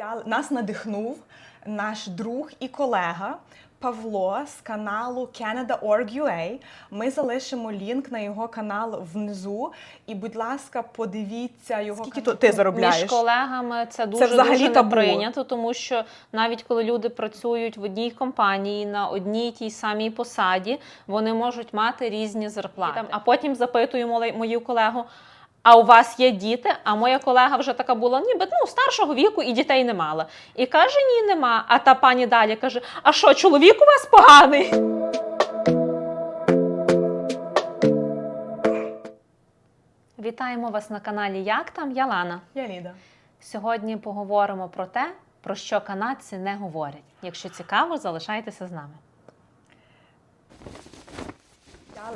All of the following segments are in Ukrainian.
Ця- Нас надихнув наш друг і колега Павло з каналу Canada.org.ua. Ми залишимо лінк на його канал внизу. І, будь ласка, подивіться його Скільки канал. ти заробляєш? Між колегами це дуже, взагалі дуже табу. прийнято, тому що навіть коли люди працюють в одній компанії на одній тій самій посаді, вони можуть мати різні зарплати. А потім запитую мою колегу. А у вас є діти? А моя колега вже така була, ніби ну старшого віку і дітей не мала. І каже: ні, нема. А та пані далі каже: А що, чоловік у вас поганий? Вітаємо вас на каналі Як там? Я Лана. Я Ліда. Сьогодні поговоримо про те, про що канадці не говорять. Якщо цікаво, залишайтеся з нами.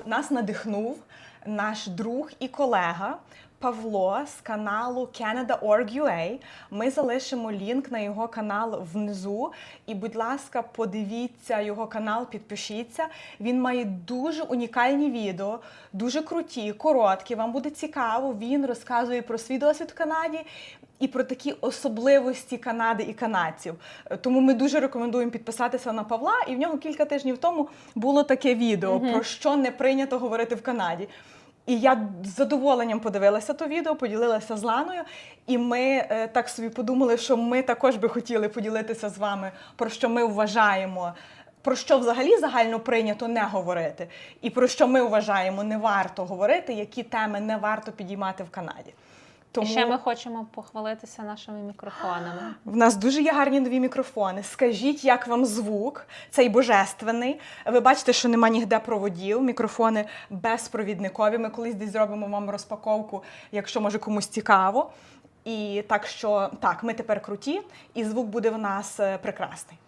Нас надихнув наш друг і колега Павло з каналу Canada.org.ua. Ми залишимо лінк на його канал внизу. І, будь ласка, подивіться його канал, підпишіться. Він має дуже унікальні відео, дуже круті, короткі. Вам буде цікаво. Він розказує про свій досвід в Канаді. І про такі особливості Канади і канадців. Тому ми дуже рекомендуємо підписатися на Павла. І в нього кілька тижнів тому було таке відео, про що не прийнято говорити в Канаді. І я з задоволенням подивилася то відео, поділилася з Ланою, і ми е, так собі подумали, що ми також би хотіли поділитися з вами, про що ми вважаємо, про що взагалі загально прийнято не говорити, і про що ми вважаємо не варто говорити, які теми не варто підіймати в Канаді. І ще ми хочемо похвалитися нашими мікрофонами. В нас дуже є гарні нові мікрофони. Скажіть, як вам звук? Цей божественний. Ви бачите, що нема ніде проводів. Мікрофони безпровідникові. Ми колись десь зробимо вам розпаковку, якщо може комусь цікаво. І так що так, ми тепер круті, і звук буде в нас е, прекрасний.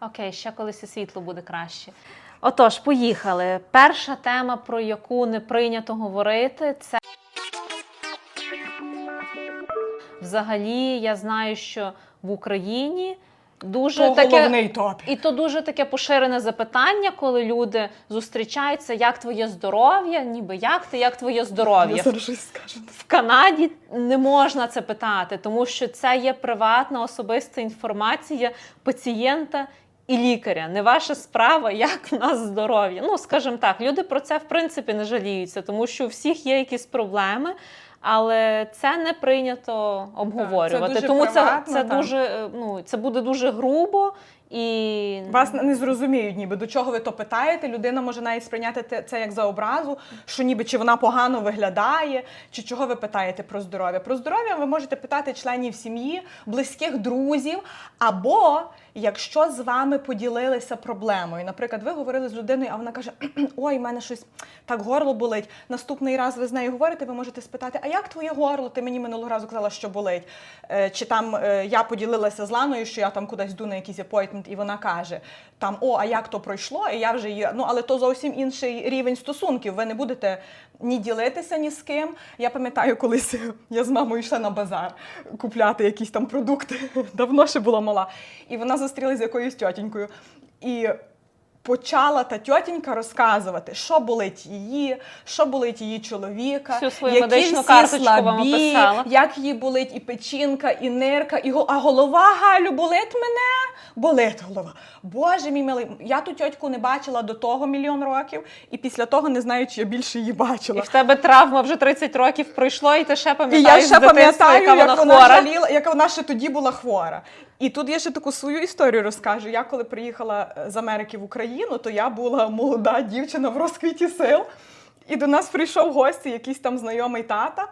Окей, ще колись і світло буде краще. Отож, поїхали. Перша тема, про яку не прийнято говорити, це взагалі я знаю, що в Україні дуже То таке. головний топік. І то дуже таке поширене запитання, коли люди зустрічаються, як твоє здоров'я, ніби як ти, як твоє здоров'я. В Канаді не можна це питати, тому що це є приватна особиста інформація пацієнта і лікаря. Не ваша справа, як в нас здоров'я. Ну, скажімо так, люди про це в принципі не жаліються, тому що у всіх є якісь проблеми. Але це не прийнято обговорювати. дуже тому це, приватно, це так. дуже е, ну це буде дуже грубо і Вас не зрозуміють, ніби до чого ви то питаєте. Людина може навіть сприйняти це як за образу, що ніби чи вона погано виглядає, чи чого ви питаєте про здоров'я. Про здоров'я ви можете питати членів сім'ї, близьких друзів, або якщо з вами поділилися проблемою. Наприклад, ви говорили з людиною, а вона каже: Ой, в мене щось так горло болить. Наступний раз ви з нею говорите, ви можете спитати, а як твоє горло? Ти мені минулого разу казала, що болить. Е, Чи там е, я поділилася з Ланою, що я там кудись йду на якийсь апойтмент, і вона каже: там о, а як то пройшло? І я вже є. Ну але то зовсім інший рівень стосунків. Ви не будете ні ділитися ні з ким. Я пам'ятаю, колись я з мамою йшла на базар купляти якісь там продукти. Давно ще була мала. І вона зустрілася з якоюсь тьотінькою. І почала та тьотінька розказувати, що болить її, що болить її чоловіка, Всю свою які медичну всі карточку вам слабі, описала. як їй болить і печінка, і нирка, і а голова Галю болить мене? Болить голова. Боже мій милий, я ту тьотьку не бачила до того мільйон років, і після того не знаю, чи я більше її І бачила. в тебе травма вже 30 років пройшло, і ти ще І пам'ятаєш я ще з дитинства, пам'ятаю, яка як вона вона хвора. жаліла, як вона ще тоді була хвора. І тут я ще таку свою історію розкажу. Я коли приїхала е, з Америки в Україну, то я була молода дівчина в розквіті сил. І до нас прийшов гості, якийсь там знайомий тата.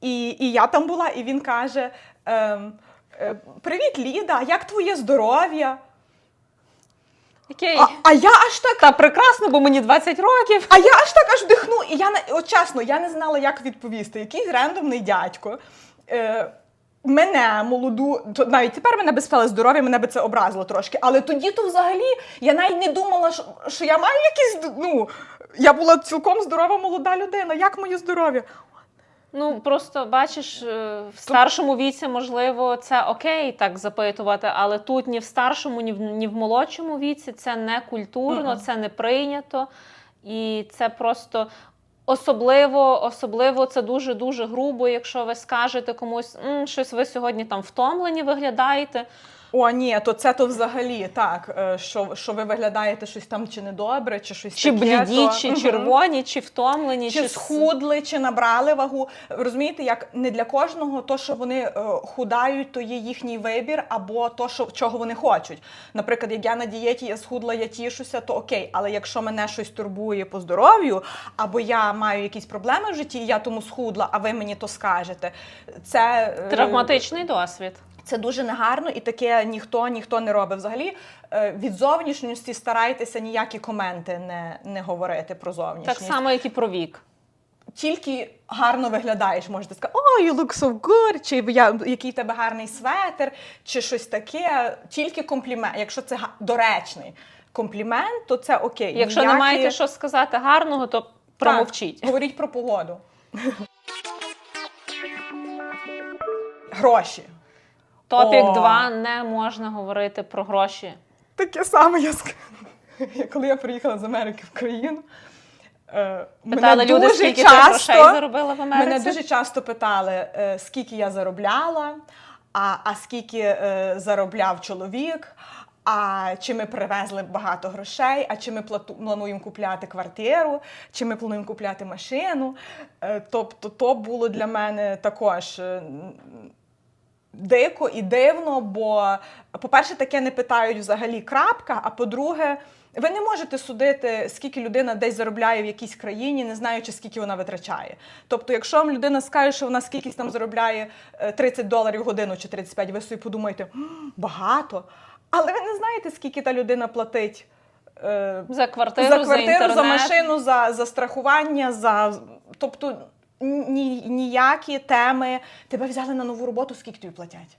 І, і я там була, і він каже: ем, е, Привіт, Ліда, як твоє здоров'я? Окей. А, а я аж так. Та прекрасно, бо мені 20 років. А я аж так аж вдихну, і я от чесно, я не знала, як відповісти. Якийсь рандомний дядько. Е, Мене молоду, то навіть тепер мене без спели здоров'я, мене би це образило трошки. Але тоді то взагалі я навіть не думала, що, що я маю якісь. Ну, я була цілком здорова молода людина. Як моє здоров'я? Ну просто бачиш, е, в старшому віці, можливо, це окей так запитувати, але тут ні в старшому, ні в ні в молодшому віці це не культурно, Мгм. це не прийнято. І це просто Особливо, особливо це дуже дуже грубо, якщо ви скажете комусь, «М, щось ви сьогодні там втомлені виглядаєте. О, ні, то це то взагалі так, е, що, що ви виглядаєте щось там чи недобре, чи щось Чи таке, бліді, то... чи червоні, чи втомлені, Чи с- схудли, чи набрали вагу. Розумієте, як не для кожного то, що вони е, худають, то є їхній вибір, або то, що чого вони хочуть. Наприклад, як я на дієті, я схудла, я тішуся, то окей. Але якщо мене щось турбує по здоров'ю, або я маю якісь проблеми в житті, і я тому схудла, а ви мені то скажете. Це е, травматичний досвід. Це дуже негарно, і таке ніхто ніхто не робить. Взагалі е, від зовнішності старайтеся ніякі коменти не, не говорити про зовнішність. Так само, як і про вік. Тільки гарно виглядаєш, можете сказати, oh, you look so good, чи я, який тебе гарний светр, чи щось таке. Тільки комплімент. Якщо це доречний комплімент, то це окей. Якщо не маєте що сказати гарного, то Так, промовчіть. говоріть про погоду. Гроші. Топік О. 2 не можна говорити про гроші. Таке саме я Коли я приїхала з Америки в країну. е, Питали мене люди, дуже скільки часто, ти грошей заробила в Америці. Мене дуже часто питали, е, скільки я заробляла, а, а скільки е, заробляв чоловік, а чи ми привезли багато грошей, а чи ми плату- плануємо купляти квартиру, чи ми плануємо купляти машину. Е, Тобто, то було для мене також. е, дико і дивно, бо, по-перше, таке не питають взагалі крапка. А по-друге, ви не можете судити, скільки людина десь заробляє в якійсь країні, не знаючи, скільки вона витрачає. Тобто, якщо вам людина скаже, що вона скільки там заробляє е, 30 доларів в годину чи 35, ви собі подумаєте, багато. Але ви не знаєте, скільки та людина платить. е, За квартиру, за квартиру, інтернет. за машину, за, за страхування, за тобто ні, ніякі теми. Тебе взяли на нову роботу, скільки тобі платять?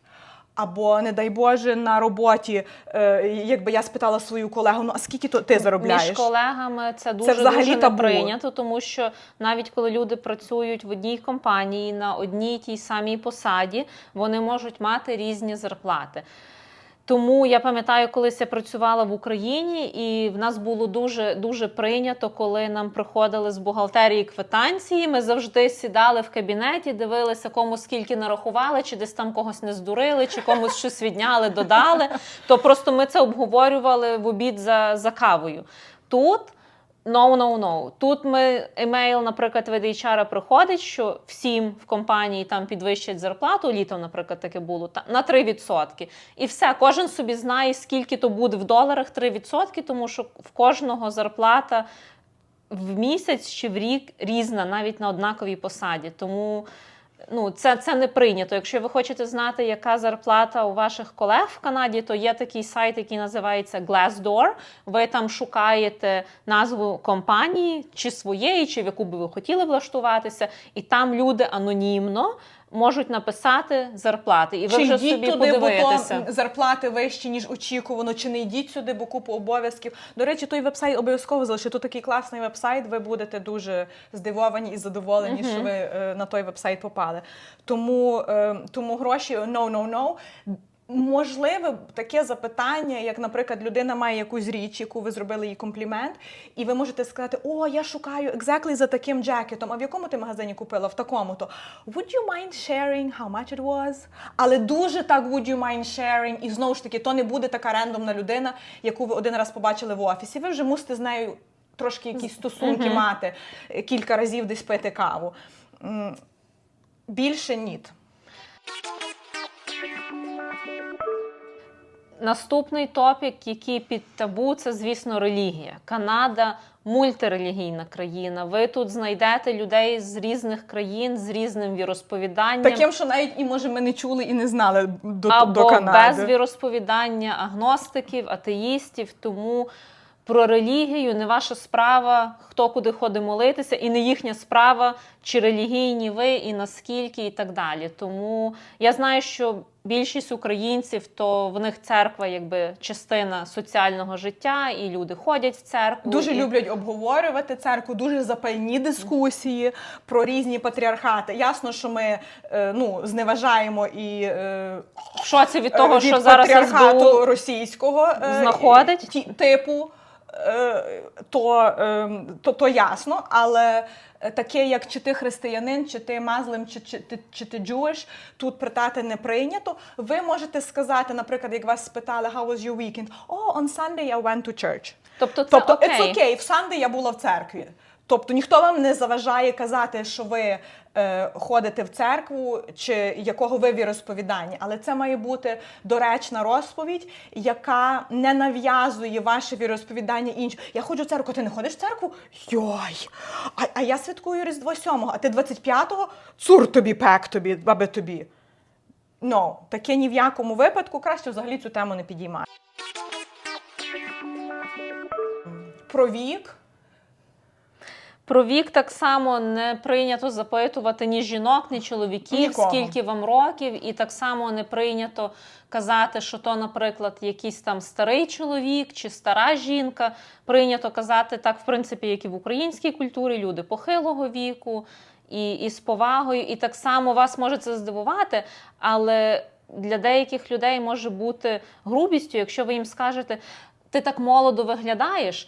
Або, не дай Боже, на роботі, е, якби я спитала свою колегу, ну а скільки то ти заробляєш? Між колегами це дуже взагалі дуже табу. не прийнято, тому що навіть коли люди працюють в одній компанії на одній тій самій посаді, вони можуть мати різні зарплати. Тому я пам'ятаю, колись я працювала в Україні, і в нас було дуже дуже прийнято, коли нам приходили з бухгалтерії квитанції. Ми завжди сідали в кабінеті, дивилися, кому скільки нарахували, чи десь там когось не здурили, чи комусь щось відняли, додали. То просто ми це обговорювали в обід за, за кавою. Тут No. Тут ми емейл, наприклад, від HR приходить, що всім в компанії там підвищать зарплату. Літом, наприклад, таке було на 3%. І все, кожен собі знає, скільки то буде в доларах 3%, тому що в кожного зарплата в місяць чи в рік різна, навіть на однаковій посаді. Тому ну, це, це не прийнято. Якщо ви хочете знати, яка зарплата у ваших колег в Канаді, то є такий сайт, який називається Glassdoor. Ви там шукаєте назву компанії, чи своєї, чи в яку би ви хотіли влаштуватися, і там люди анонімно можуть написати зарплати. І ви чи вже йдіть собі туди, подивитеся. бо то зарплати вищі, ніж очікувано, чи не йдіть сюди, бо купу обов'язків. До речі, той вебсайт обов'язково залишити. Тут такий класний вебсайт, ви будете дуже здивовані і задоволені, Мгм. що ви е, на той вебсайт попали. Тому, е, тому гроші no, no, no. Можливе таке запитання, як, наприклад, людина має якусь річ, яку ви зробили їй комплімент, і ви можете сказати: О, я шукаю exactly за таким джекетом. А в якому ти магазині купила? В такому-то. Would you mind sharing how much it was? Але дуже так would you mind sharing. І знову ж таки, то не буде така рандомна людина, яку ви один раз побачили в офісі. Ви вже мусите з нею трошки якісь стосунки Мгм. мати, е, кілька разів десь пити каву. Більше ні. Наступний топік, який під табу, це, звісно, релігія. Канада мультирелігійна країна. Ви тут знайдете людей з різних країн, з різним віросповіданням. Таким, що навіть і може ми не чули і не знали до, або до Канади. без віросповідання агностиків, атеїстів. Тому про релігію не ваша справа, хто куди ходить молитися, і не їхня справа, чи релігійні ви, і наскільки, і так далі. Тому я знаю, що більшість українців, то в них церква якби частина соціального життя, і люди ходять в церкву. Дуже і... люблять обговорювати церкву, дуже запальні дискусії про різні патріархати. Ясно, що ми е, ну, зневажаємо і е, в шоці від того, від що зараз СБУ російського е, знаходить. ті- типу. Е, то, е, то, то ясно, але е, таке, як чи ти християнин, чи ти мазлим, чи, чи, ти- чи ти джуєш, тут питати не прийнято. Ви можете сказати, наприклад, як вас спитали, how was your weekend? Oh, on Sunday I went to church. Тобто це Тобто, окей. it's okay, в Sunday я була в церкві. Тобто ніхто вам не заважає казати, що ви е, ходите в церкву чи якого ви віросповідання, але це має бути доречна розповідь, яка не нав'язує ваше віросповідання іншим. Я ходжу в церкву, ти не ходиш в церкву? Йой! А, а я святкую Різдво 7, а ти 25-го? Цур тобі, пек тобі, баби тобі. Ну, таке ні в якому випадку краще взагалі цю тему не підіймати. Про вік. Про вік так само не прийнято запитувати ні жінок, ні чоловіків, Нікого. скільки вам років, і так само не прийнято казати, що то, наприклад, якийсь там старий чоловік чи стара жінка. Прийнято казати так, в принципі, як і в українській культурі, люди похилого віку і, і з повагою. І так само вас може це здивувати, але для деяких людей може бути грубістю, якщо ви їм скажете, ти так молодо виглядаєш.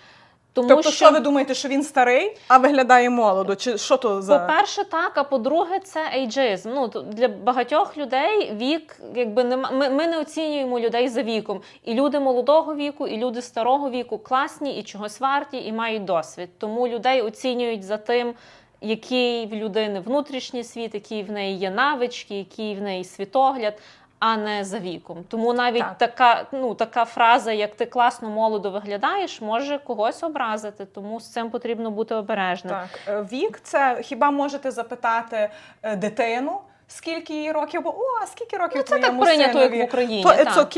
Тому тобто, що... ви думаєте, що він старий, а виглядає молодо? Чи що то за по-перше, так, а по-друге, це ейджизм. Ну для багатьох людей вік, якби нема. Ми, ми не оцінюємо людей за віком. І люди молодого віку, і люди старого віку класні, і чогось варті, і мають досвід. Тому людей оцінюють за тим, який в людини внутрішній світ, які в неї є навички, який в неї світогляд. А не за віком. Тому навіть Так. така, ну, така фраза, як ти класно молодо виглядаєш, може когось образити. Тому з цим потрібно бути обережним. так е, вік? Це хіба можете запитати е, дитину? Скільки їй років? Бо о, а скільки років Ну, це так прийнято, прийнято, як в Україні. То it's так.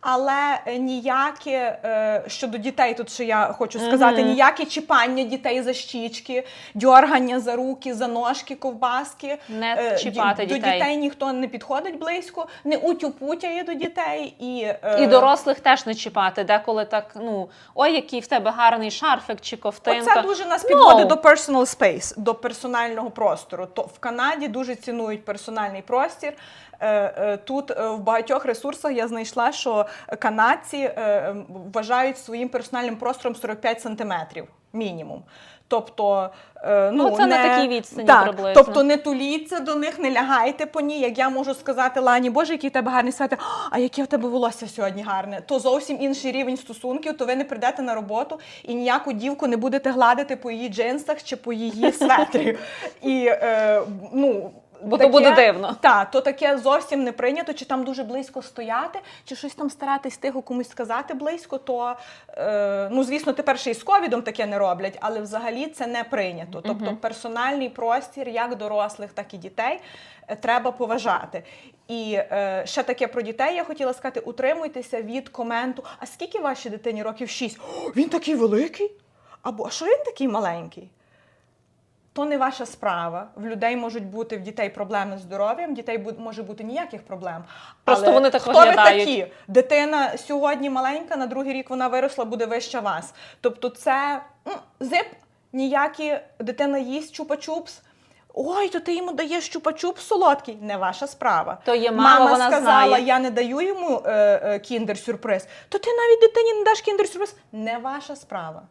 Але е, ніяке е, щодо дітей, тут ще я хочу сказати, Мгм. ніяке чіпання дітей за щічки, дьоргання за руки, за ножки, ковбаски. Не Е, чіпати До дітей. дітей ніхто не підходить близько, не утюпутяє до дітей і, е, І дорослих теж не чіпати. Деколи так, ну ой, який в тебе гарний шарфик чи ковтинка. Оце дуже нас підводить No. до personal space, до персонального простору. То в Канаді дуже цінують персональний простір. Е, е, Тут е, в багатьох ресурсах я знайшла, що канадці вважають своїм персональним простором 45 сантиметрів мінімум. Тобто, ну, Ну, це на такій відстані так, приблизно. Тобто не туліться до них, не лягайте по ній. Як я можу сказати Лані, Боже, який в тебе гарний светр, а яке в тебе волосся сьогодні гарне. То зовсім інший рівень стосунків, то ви не прийдете на роботу і ніяку дівку не будете гладити по її джинсах чи по її светрі. І е, ну. Бо то буде дивно. Так, то таке зовсім не прийнято, чи там дуже близько стояти, чи щось там старатись тихо комусь сказати близько, то е, ну звісно, тепер ще й з ковідом таке не роблять, але взагалі це не прийнято. Тобто Мгм. персональний простір як дорослих, так і дітей е, треба поважати. І е, ще таке про дітей я хотіла сказати: утримуйтеся від коменту. А скільки вашій дитині років? Шість? О, він такий великий? Або а що він такий маленький? То не ваша справа. В людей можуть бути в дітей проблеми з здоров'ям, в дітей може бути ніяких проблем. Просто Але вони так хто виглядають. ви такі? Дитина сьогодні маленька, на другий рік вона виросла, буде вища вас. Тобто, це м, зип, ніякі дитина їсть чупа-чупс. Ой, то ти йому даєш чупа-чупс солодкий. Не ваша справа. То є мама, вона сказала, знає. я не даю йому е, е, кіндер-сюрприз. То ти навіть дитині не даш кіндер-сюрприз. Не ваша справа.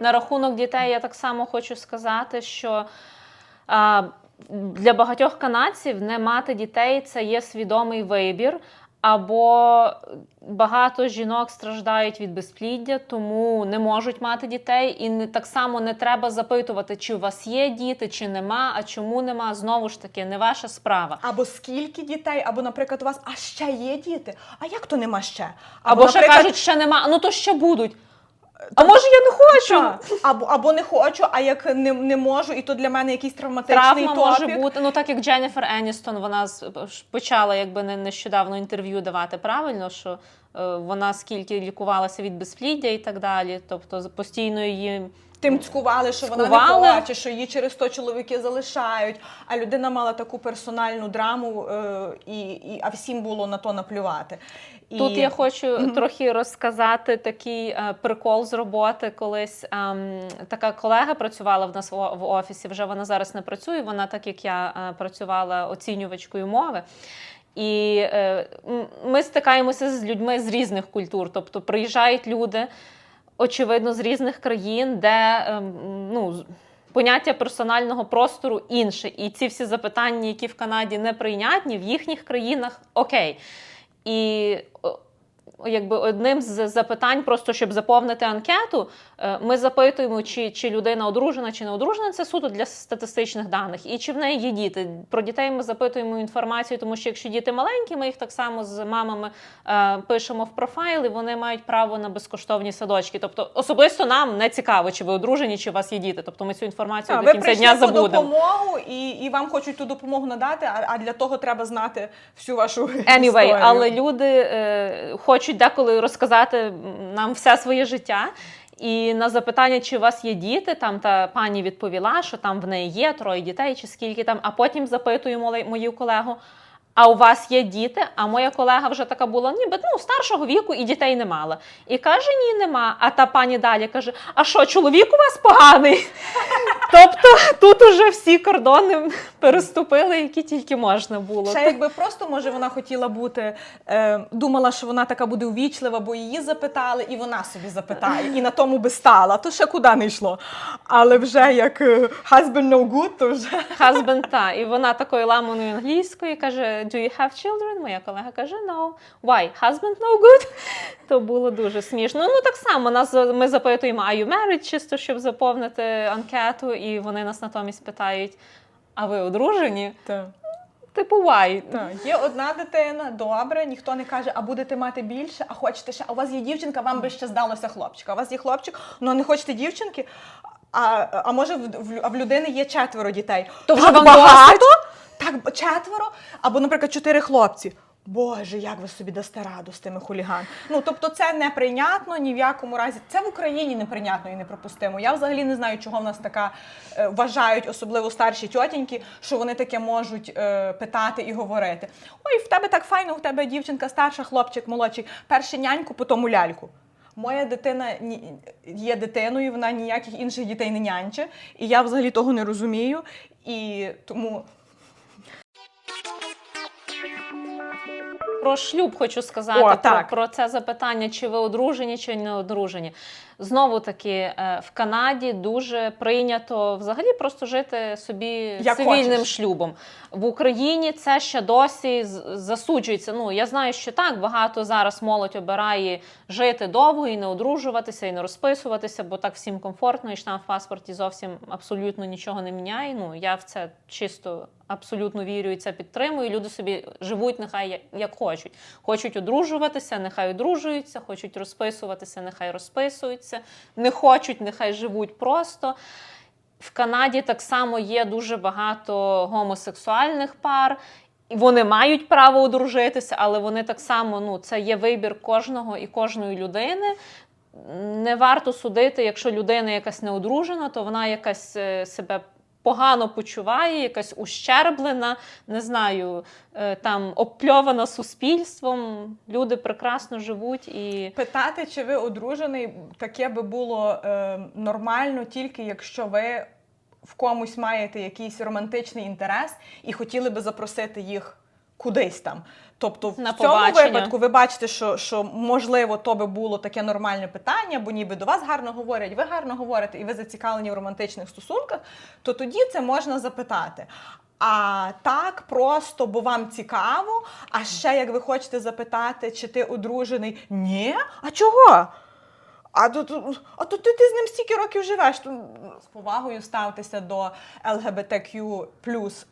На рахунок дітей я так само хочу сказати, що а, для багатьох канадців не мати дітей це є свідомий вибір. Або багато жінок страждають від безпліддя, тому не можуть мати дітей, і не так само не треба запитувати, чи у вас є діти, чи нема, а чому нема. Знову ж таки, не ваша справа. Або скільки дітей, або, наприклад, у вас а ще є діти. А як то нема ще? Або, ще наприклад, кажуть, ще нема. Ну то ще будуть. А може я не хочу? Або, або не хочу, а як не, не можу, і то для мене якийсь травматичний Травма топік. може бути. Ну так як Дженніфер Еністон, вона почала якби не нещодавно інтерв'ю давати правильно, що е, вона скільки лікувалася від безпліддя і так далі. Тобто постійно її Тим цькували, що вона Цькували. не хоче, що її через то чоловіки залишають. А людина мала таку персональну драму, е, і, і, а всім було на то наплювати. І... Тут я хочу трохи розказати такий е, прикол з роботи. Колись ем, така колега працювала в нас в, о- в офісі. Вже вона зараз не працює. Вона, так як я е, працювала оцінювачкою мови. І е, м- ми стикаємося з людьми з різних культур. Тобто приїжджають люди, очевидно, з різних країн, де ем, ну, поняття персонального простору інше. І ці всі запитання, які в Канаді неприйнятні, в їхніх країнах окей. І якби одним з запитань, просто щоб заповнити анкету, е, ми запитуємо, чи, чи людина одружена, чи не одружена. Це суто для статистичних даних. І чи в неї є діти. Про дітей ми запитуємо інформацію, тому що якщо діти маленькі, ми їх так само з мамами е, пишемо в профайл, і вони мають право на безкоштовні садочки. Тобто, особисто нам не цікаво, чи ви одружені, чи у вас є діти. Тобто ми цю інформацію А, до ви кінця прийшли дня по забудемо. допомогу, і, і вам хочуть ту допомогу надати, а, а для того треба знати всю вашу Anyway, історію. але люди е, хочуть деколи розказати нам все своє життя. І на запитання, чи у вас є діти, там та пані відповіла, що там в неї є троє дітей, чи скільки там. А потім запитуємо мою колегу: а у вас є діти? А моя колега вже така була, ніби ну старшого віку і дітей не мала. І каже: ні, нема. А та пані далі каже: А що, чоловік у вас поганий? Тобто тут уже всі кордони переступили, які тільки можна було. Ще якби просто може вона хотіла бути, е, думала, що вона така буде увічлива, бо її запитали, і вона собі запитає, і на тому би стала, то ще куди не йшло. Але вже як е, husband no good, то вже Husband, та. І вона такою ламаною англійською каже: Do you have children? Моя колега каже: No. Why? Husband no good? То було дуже смішно. Ну так само нас ми запитуємо, are you married, чисто щоб заповнити анкету, і вони нас натомість питають: а ви одружені? Так. Типу, why? Так, є одна дитина, добре, ніхто не каже, а будете мати більше, а хочете ще, а у вас є дівчинка, вам би ще здалося хлопчика. А у вас є хлопчик, ну не хочете дівчинки. А, а може в, в, а в людини є четверо дітей. То вже вам багато? Так, четверо, або, наприклад, чотири хлопці. Боже, як ви собі дасте раду з тими хуліган? Ну тобто, це неприйнятно ні в якому разі. Це в Україні неприйнятно і неприпустимо. Я взагалі не знаю, чого в нас така е, вважають, особливо старші тьотіньки, що вони таке можуть е, питати і говорити. Ой, в тебе так файно, у тебе дівчинка старша, хлопчик молодший, перше няньку, потім ляльку. Моя дитина є дитиною, вона ніяких інших дітей не нянче, і я взагалі того не розумію. І тому Про шлюб хочу сказати, О, про, так. про це запитання, чи ви одружені, чи не одружені. Знову таки, е, в Канаді дуже прийнято взагалі просто жити собі Як цивільним хочеш. шлюбом. В Україні це ще досі засуджується. Ну я знаю, що так багато зараз молодь обирає жити довго і не одружуватися, і не розписуватися, бо так всім комфортно, і штамп в паспорті зовсім абсолютно нічого не міняє. Ну я в це чисто абсолютно вірю і це підтримую. Люди собі живуть нехай як хочуть. Хочуть одружуватися, нехай одружуються, хочуть розписуватися, нехай розписуються, не хочуть, нехай живуть просто. В Канаді так само є дуже багато гомосексуальних пар. І вони мають право одружитися, але вони так само, ну, це є вибір кожного і кожної людини. Не варто судити, якщо людина якась не одружена, то вона якась е, себе погано почуває, якась ущерблена, не знаю, е, там обпльована суспільством. Люди прекрасно живуть і Питати, чи ви одружений, таке би було е, нормально, тільки якщо ви в комусь маєте якийсь романтичний інтерес і хотіли би запросити їх кудись там. Тобто, в цьому побачення. випадку ви бачите, що, що можливо то би було таке нормальне питання, бо ніби до вас гарно говорять, ви гарно говорите, і ви зацікавлені в романтичних стосунках, то тоді це можна запитати. А так просто, бо вам цікаво. А ще як ви хочете запитати, чи ти одружений? Ні? А чого? А то, а то ти, ти з ним стільки років живеш. То, з повагою ставтеся до ЛГБТQ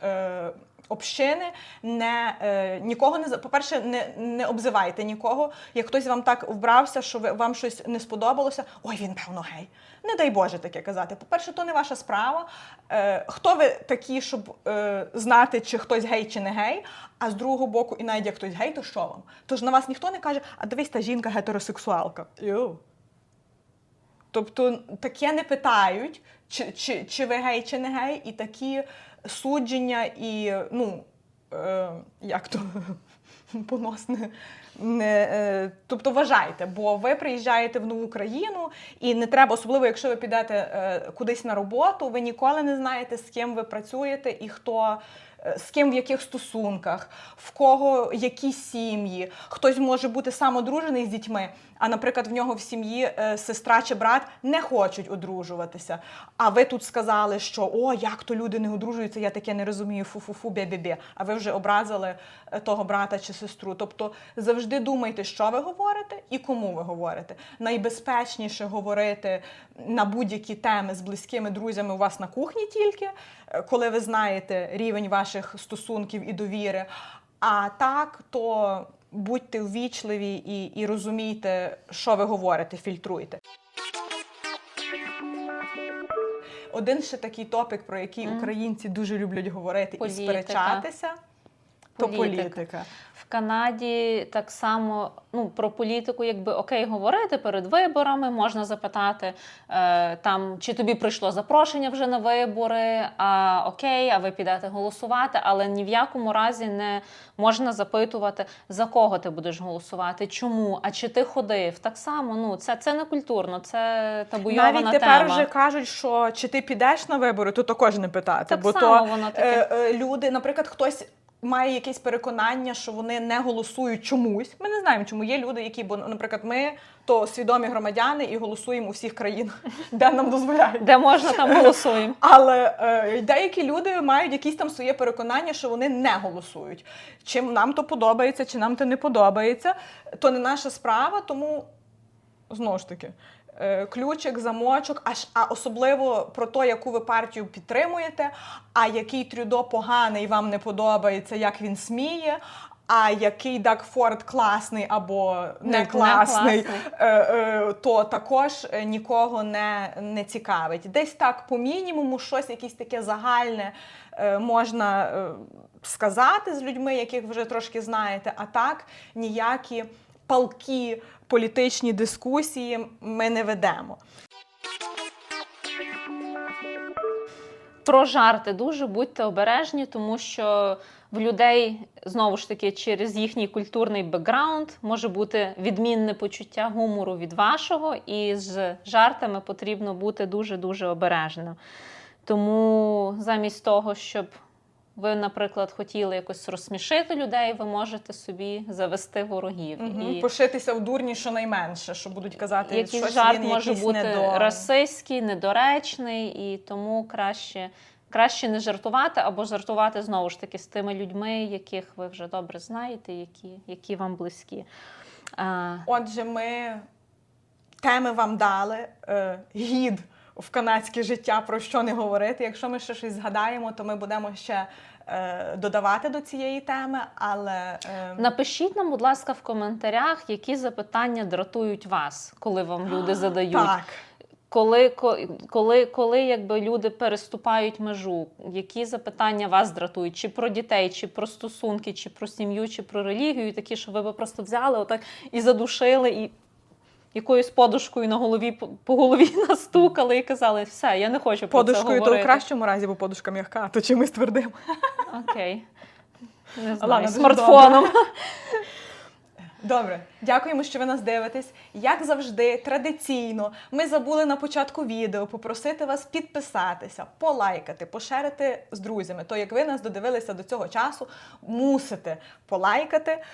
е, общини. Не, е, нікого не по-перше, не, не обзивайте нікого. Як хтось вам так вбрався, що ви, вам щось не сподобалося, ой, він певно гей. Не дай Боже таке казати. По-перше, то не ваша справа. Е, хто ви такі, щоб е, знати, чи хтось гей, чи не гей? А з другого боку, і навіть як хтось гей, то що вам? Тож на вас ніхто не каже, а дивись, та жінка гетеросексуалка. Йоу. Тобто таке не питають, чи, чи, чи ви гей, чи не гей, і такі судження, і ну е, як то поносне. Не, е, тобто вважайте, бо ви приїжджаєте в нову країну, і не треба, особливо якщо ви підете е, кудись на роботу, ви ніколи не знаєте, з ким ви працюєте і хто з ким в яких стосунках, в кого які сім'ї. Хтось може бути самодружений з дітьми, а, наприклад, в нього в сім'ї е, сестра чи брат не хочуть одружуватися. А ви тут сказали, що о, як то люди не одружуються, я таке не розумію, фу-фу-фу, бе-бе-бе. А ви вже образили е, того брата чи сестру. Тобто завжди думайте, що ви говорите і кому ви говорите. Найбезпечніше говорити на будь-які теми з близькими друзями у вас на кухні тільки, е, коли ви знаєте рівень ваших стосунків і довіри. А так, то будьте ввічливі і, і розумійте, що ви говорите, фільтруйте. Один ще такий топік, про який українці дуже люблять говорити Політика. і сперечатися, то Політика. Канаді так само ну, про політику, якби окей, говорити перед виборами, можна запитати е, там, чи тобі прийшло запрошення вже на вибори, а окей, а ви підете голосувати, але ні в якому разі не можна запитувати, за кого ти будеш голосувати, чому, а чи ти ходив. Так само, ну це, це не культурно, це табуйована Навіть тепер тема. вже кажуть, що чи ти підеш на вибори, то також не питати. Так бо само то воно таке. е, е, люди, наприклад, хтось. Має якесь переконання, що вони не голосують чомусь. Ми не знаємо, чому є люди, які, бо, наприклад, ми то свідомі громадяни і голосуємо у всіх країнах, де нам дозволяють. Де можна, там голосуємо. Але е, деякі люди мають якісь там своє переконання, що вони не голосують. Чи нам то подобається, чи нам то не подобається, то не наша справа, тому знову ж таки. Е, Ключик, замочок, аж а особливо про те, яку ви партію підтримуєте, а який Трюдо поганий вам не подобається, як він сміє, а який Дакфорд класний або не, Не- не класний, класний. е, то також е, нікого не, не цікавить. Десь так, по мінімуму, щось якесь таке загальне можна сказати з людьми, яких вже трошки знаєте, а так ніякі палкі політичні дискусії ми не ведемо. Про жарти дуже будьте обережні, тому що в людей знову ж таки через їхній культурний бекграунд може бути відмінне почуття гумору від вашого, і з жартами потрібно бути дуже дуже обережним. Тому замість того, щоб ви, наприклад, хотіли якось розсмішити людей, ви можете собі завести ворогів. Мгм. І Пошитися в дурні щонайменше, що будуть казати, якийсь щось жарт він може якийсь бути недо... расистський, недоречний, і тому краще, краще не жартувати або жартувати знову ж таки з тими людьми, яких ви вже добре знаєте, які, які вам близькі. Отже, ми теми вам дали, е, гід в канадське життя, про що не говорити. Якщо ми ще щось згадаємо, то ми будемо ще е, додавати до цієї теми. Але е, Напишіть нам, будь ласка, в коментарях, які запитання дратують вас, коли вам люди задають. так, Коли, коли, коли якби люди переступають межу, які запитання вас дратують, чи про дітей, чи про стосунки, чи про сім'ю, чи про релігію, такі, що ви би просто взяли отак і задушили, і якоюсь подушкою на голові по- голові настукали і казали, все, я не хочу про це подушкою то говорити. у кращому разі, бо подушка м'яка, то чимось твердим. Окей. Не знаю, Ладно, смартфоном. Добре, дякуємо, що ви нас дивитесь. Як завжди, традиційно, ми забули на початку відео попросити вас підписатися, полайкати, пошерити з друзями. То як ви нас додивилися до цього часу, мусите полайкати,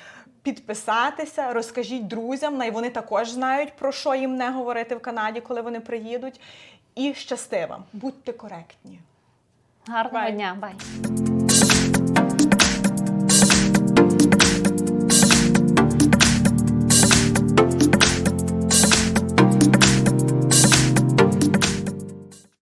підписатися, розкажіть друзям, най вони також знають, про що їм не говорити в Канаді, коли вони приїдуть. І щасти вам, будьте коректні. Гарного Bye. дня, бай.